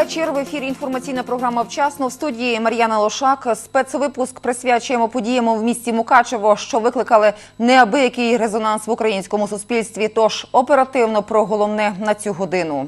Вечір. В ефірі інформаційна програма Вчасно в студії Мар'яна Лошак. Спецвипуск присвячуємо подіям в місті Мукачево, що викликали неабиякий резонанс в українському суспільстві. Тож оперативно про головне на цю годину.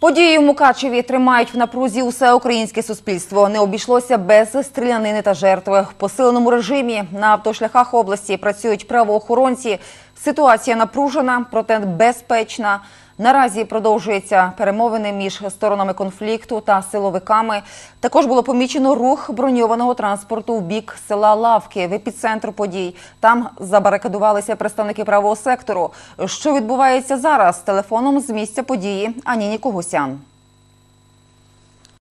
Події в Мукачеві тримають в напрузі усе українське суспільство. Не обійшлося без стрілянини та жертви. В посиленому режимі на автошляхах області працюють правоохоронці. Ситуація напружена, проте безпечна. Наразі продовжуються перемовини між сторонами конфлікту та силовиками. Також було помічено рух броньованого транспорту в бік села Лавки в епіцентр подій. Там забарикадувалися представники правого сектору. Що відбувається зараз? Телефоном з місця події Аніні Когосян.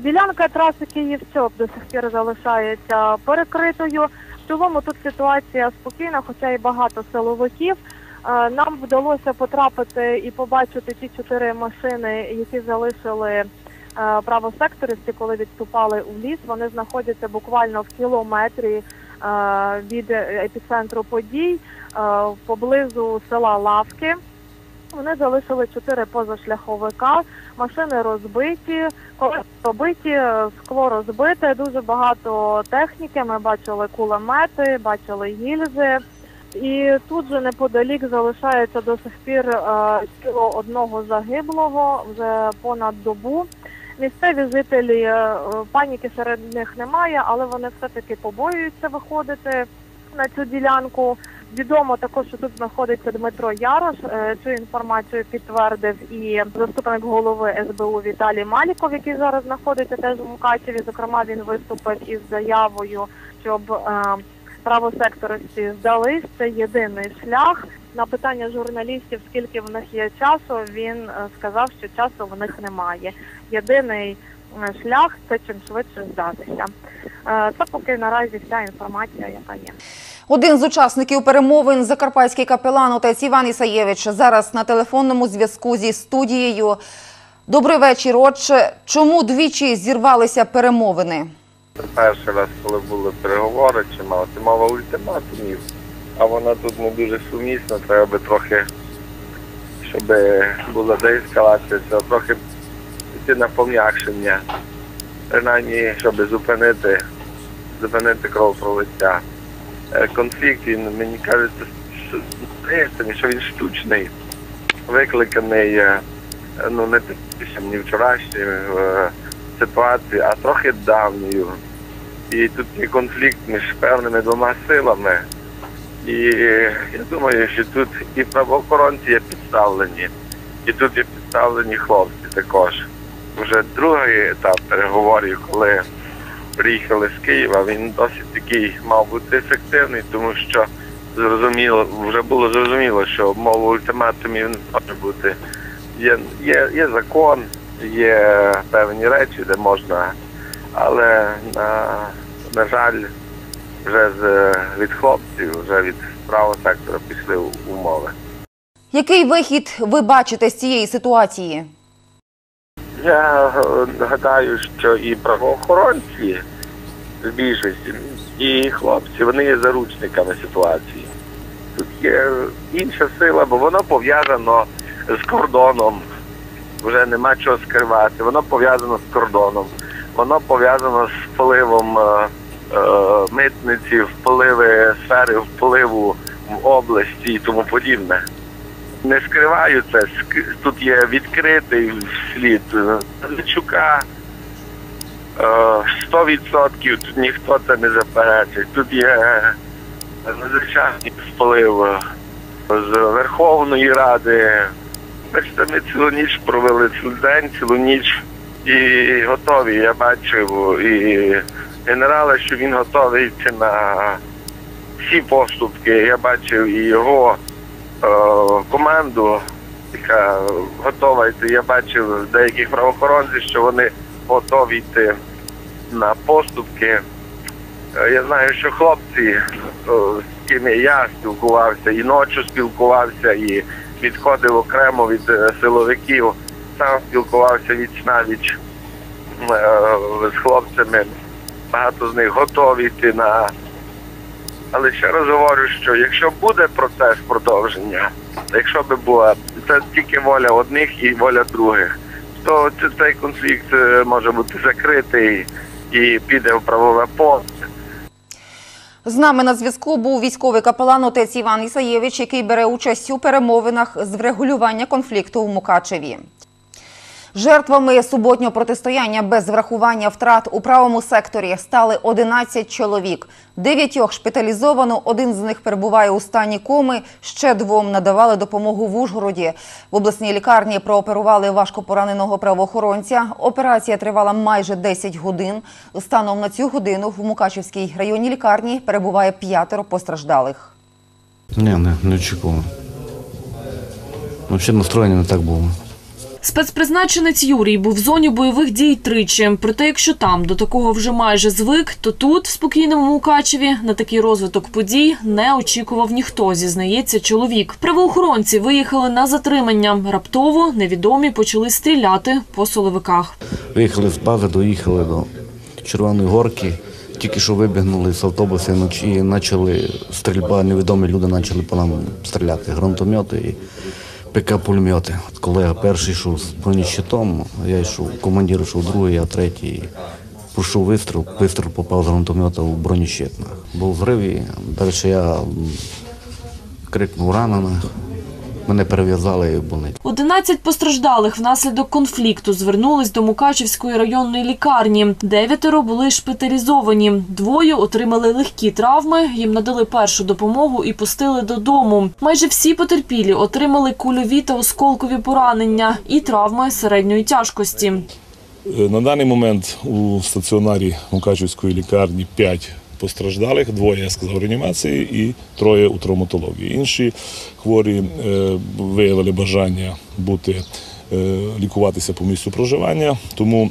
Ділянка траси Київ-Чоп до сих пір залишається перекритою. В цілому тут ситуація спокійна, хоча і багато силовиків. Нам вдалося потрапити і побачити ті чотири машини, які залишили е, правосекторівці, коли відступали у ліс. Вони знаходяться буквально в кілометрі е, від епіцентру подій е, поблизу села Лавки. Вони залишили чотири позашляховика, машини розбиті, колеса скло розбите, дуже багато техніки. Ми бачили кулемети, бачили гільзи. І тут же неподалік залишається до сих пір е, тіло одного загиблого вже понад добу. Місцеві жителі е, паніки серед них немає, але вони все-таки побоюються виходити на цю ділянку. Відомо також, що тут знаходиться Дмитро Ярош. Е, Цю інформацію підтвердив і заступник голови СБУ Віталій Маліков, який зараз знаходиться теж у Мукачеві. Зокрема, він виступив із заявою, щоб правосекторівці здались. Це єдиний шлях. На питання журналістів, скільки в них є часу, він е, сказав, що часу в них немає. Єдиний е, шлях це чим швидше здатися. Е, Це поки наразі вся інформація, яка є. Один з учасників перемовин закарпатський капелан отець Іван Ісаєвич зараз на телефонному зв'язку зі студією. Добрий вечір, отче. Чому двічі зірвалися перемовини? Перший раз, коли були переговори, чи мала це мова ультиматумів, а вона тут не дуже сумісна, треба би трохи, щоб була деескалація, трохи йти на пом'якшення, принаймні, щоб зупинити, зупинити кровопролиття. Е, Конфлікт, він, мені кажеться, що- він штучний, викликаний е, ну, не тим, ні вчорашньою е, ситуації, а трохи давньою. І тут є конфлікт між певними двома силами. І я думаю, що тут і правоохоронці є підставлені, і тут є підставлені хлопці також. Вже другий етап переговорів, коли приїхали з Києва, він досить такий мав бути ефективний, тому що зрозуміло, вже було зрозуміло, що мова ультиматумів не може бути. Є, є, є закон, є певні речі, де можна, але на, на жаль, вже з від хлопців, вже від правого сектора пішли умови. Який вихід ви бачите з цієї ситуації? Я е, гадаю, що і правоохоронці в більшості, і хлопці, вони є заручниками ситуації. Тут є інша сила, бо воно пов'язано з кордоном. Вже нема чого скривати. Воно пов'язано з кордоном, воно пов'язано з впливом е, е, митниці, впливи сфери впливу в області і тому подібне. Не скриваю це. Тут є відкритий слід е, 100% тут ніхто це не заперечить. Тут є надзвичайний вплив е, з Верховної Ради. Бачите, ми цілу ніч провели цілий день, цілу ніч і готові. Я бачив і генерала, що він готовий на всі поступки. Я бачив і його е, команду, яка готова йти. Я бачив деяких правоохоронців, що вони готові йти на поступки. Е, Я знаю, що хлопці, з ким я спілкувався, і ночі спілкувався, і відходив окремо від е, силовиків, сам спілкувався віч на віч е, з хлопцями. Багато з них готові йти на. Але ще раз говорю, що якщо буде процес продовження, якщо би була це тільки воля одних і воля других, то цей конфлікт е, може бути закритий і піде в правове поле. З нами на зв'язку був військовий капелан отець Іван Ісаєвич, який бере участь у перемовинах з врегулювання конфлікту в Мукачеві. Жертвами суботнього протистояння без врахування втрат у правому секторі стали 11 чоловік. Дев'ятьох шпиталізовано, один з них перебуває у стані коми, ще двом надавали допомогу в Ужгороді. В обласній лікарні прооперували важкопораненого правоохоронця. Операція тривала майже 10 годин. Станом на цю годину в Мукачевській районній лікарні перебуває п'ятеро постраждалих. Ні, не, не очікував. Взагалі настроєння не так було. Спецпризначенець Юрій був в зоні бойових дій тричі. Проте, якщо там до такого вже майже звик, то тут, в спокійному Мукачеві, на такий розвиток подій не очікував ніхто, зізнається чоловік. Правоохоронці виїхали на затримання. Раптово невідомі почали стріляти по соловиках. Виїхали з бази, доїхали до Червоної горки. Тільки що вибігнули з автобуса і почали стрільба, невідомі люди почали по нам стріляти. Гранатомети ПК-пулемети. Колега перший йшов з бронещитом, я йшов, командир йшов другий, я третій. Пішов вистріл, вистріл попав з гранатомета в бронещит. Був зрив і далі я крикнув ранених. Мене перев'язали і в больницю. 11 постраждалих внаслідок конфлікту звернулись до Мукачівської районної лікарні. Дев'ятеро були шпиталізовані. Двоє отримали легкі травми. Їм надали першу допомогу і пустили додому. Майже всі потерпілі отримали кульові та осколкові поранення і травми середньої тяжкості. Е, На даний момент у стаціонарі Мукачівської лікарні 5 постраждалих, двоє, я сказав, реанімації і троє у травматології. Інші хворі е, виявили бажання бути, е, лікуватися по місцю проживання, тому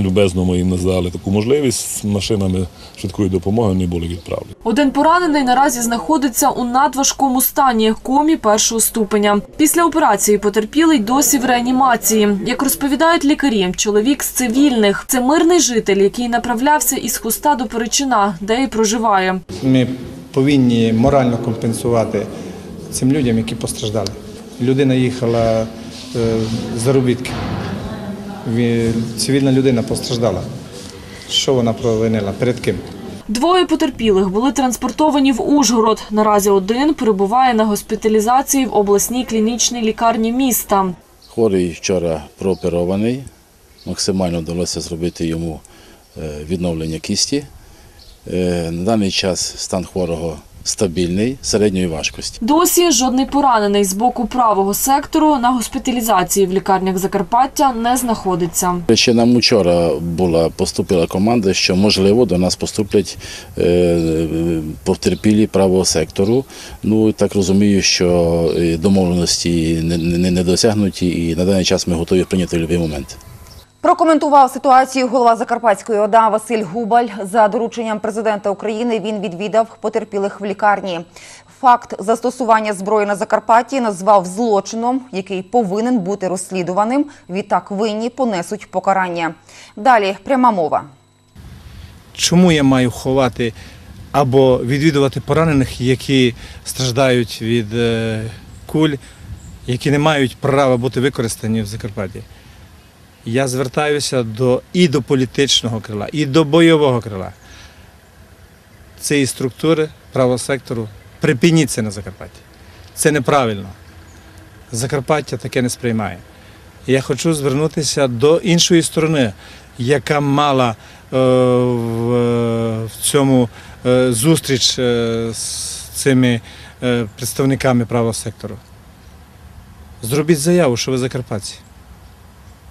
любезно ми їм надали таку можливість. Машинами швидкої допомоги вони були відправлені. Один поранений наразі знаходиться у надважкому стані комі першого ступеня. Після операції потерпілий досі в реанімації. Як розповідають лікарі, чоловік з цивільних це мирний житель, який направлявся із хуста до Перечина, де і проживає. Ми повинні морально компенсувати цим людям, які постраждали. Людина їхала е, з заробітки. Ві- Цивільна людина постраждала. Що вона провинила? Перед ким? Двоє потерпілих були транспортовані в Ужгород. Наразі один перебуває на госпіталізації в обласній клінічній лікарні міста. Хворий вчора прооперований. Максимально вдалося зробити йому е, відновлення кісті. Е, На даний час стан хворого стабільний, середньої важкості. Досі жодний поранений з боку правого сектору на госпіталізації в лікарнях Закарпаття не знаходиться. Ще нам вчора була поступила команда, що можливо до нас поступлять е, потерпілі правого сектору. Ну так розумію, що е, домовленості не, не, не досягнуті, і на даний час ми готові прийняти в будь-який момент. Прокоментував ситуацію голова Закарпатської ОДА Василь Губаль. За дорученням президента України він відвідав потерпілих в лікарні. Факт застосування зброї на Закарпатті назвав злочином, який повинен бути розслідуваним. Відтак винні понесуть покарання. Далі пряма мова. Чому я маю ховати або відвідувати поранених, які страждають від е, куль, які не мають права бути використані в Закарпатті? Я звертаюся до, і до політичного крила, і до бойового крила. Цієї структури правого сектору припиніться на Закарпатті. Це неправильно. Закарпаття таке не сприймає. Я хочу звернутися до іншої сторони, яка мала е, в, е, в цьому е, зустріч е, з цими е, представниками правого сектору. Зробіть заяву, що ви закарпатці.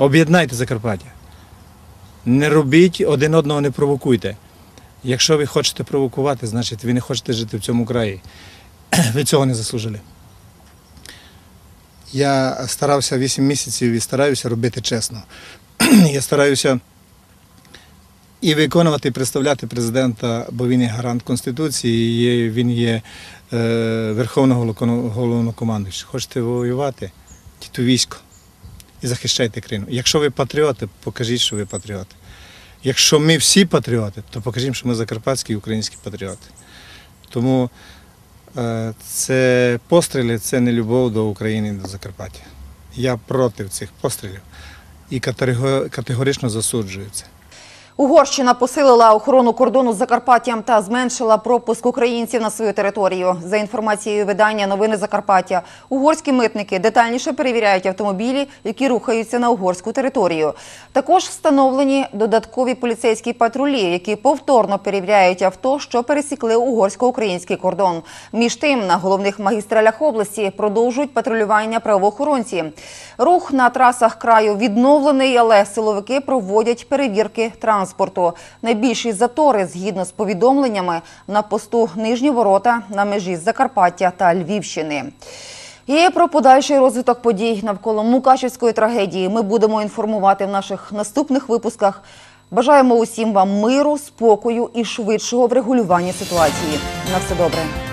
Об'єднайте Закарпаття. Не робіть один одного, не провокуйте. Якщо ви хочете провокувати, значить ви не хочете жити в цьому краї. Ви цього не заслужили. Я старався 8 місяців і стараюся робити чесно. Я стараюся і виконувати, і представляти президента, бо він є гарант Конституції, і він є е, верховного головнокомандуючий. Хочете воювати, йдіть у військо і захищайте країну. Якщо ви патріоти, покажіть, що ви патріоти. Якщо ми всі патріоти, то покажімо, що ми закарпатські і українські патріоти. Тому е, це постріли це не любов до України і до Закарпаття. Я проти цих пострілів. і категорично засуджую засуджується. Угорщина посилила охорону кордону з Закарпаттям та зменшила пропуск українців на свою територію. За інформацією видання Новини Закарпаття, угорські митники детальніше перевіряють автомобілі, які рухаються на угорську територію. Також встановлені додаткові поліцейські патрулі, які повторно перевіряють авто, що пересікли угорсько-український кордон. Між тим, на головних магістралях області продовжують патрулювання правоохоронці. Рух на трасах краю відновлений, але силовики проводять перевірки транспорту. Найбільші затори, згідно з повідомленнями, на посту Нижні Ворота на межі Закарпаття та Львівщини. І про подальший розвиток подій навколо Мукачівської трагедії ми будемо інформувати в наших наступних випусках. Бажаємо усім вам миру, спокою і швидшого врегулювання ситуації. На все добре.